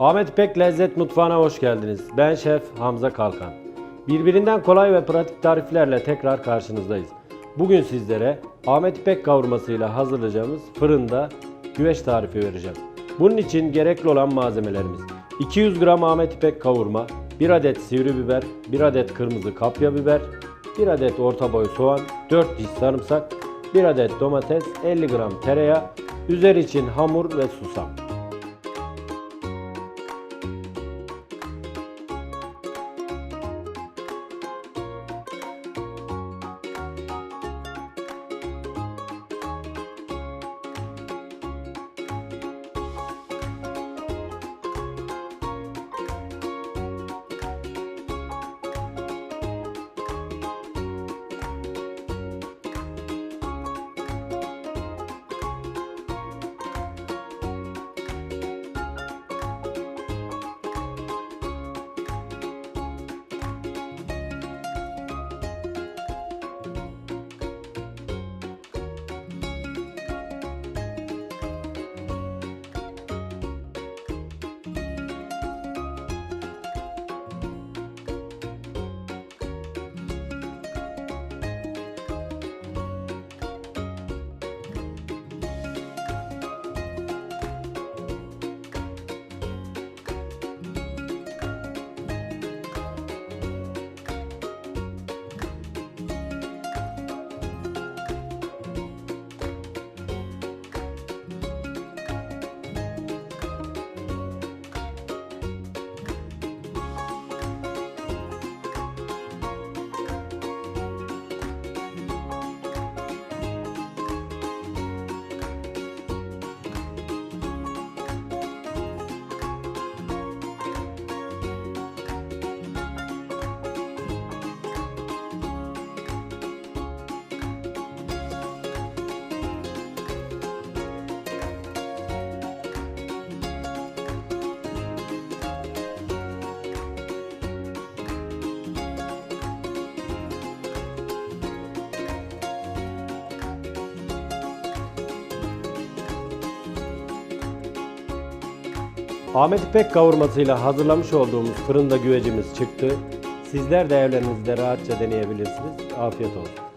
Ahmet İpek Lezzet Mutfağı'na hoş geldiniz. Ben Şef Hamza Kalkan. Birbirinden kolay ve pratik tariflerle tekrar karşınızdayız. Bugün sizlere Ahmet İpek kavurmasıyla hazırlayacağımız fırında güveç tarifi vereceğim. Bunun için gerekli olan malzemelerimiz 200 gram Ahmet İpek kavurma, 1 adet sivri biber, 1 adet kırmızı kapya biber, 1 adet orta boy soğan, 4 diş sarımsak, 1 adet domates, 50 gram tereyağı, üzeri için hamur ve susam. Ahmet İpek kavurmasıyla hazırlamış olduğumuz fırında güvecimiz çıktı. Sizler de evlerinizde rahatça deneyebilirsiniz. Afiyet olsun.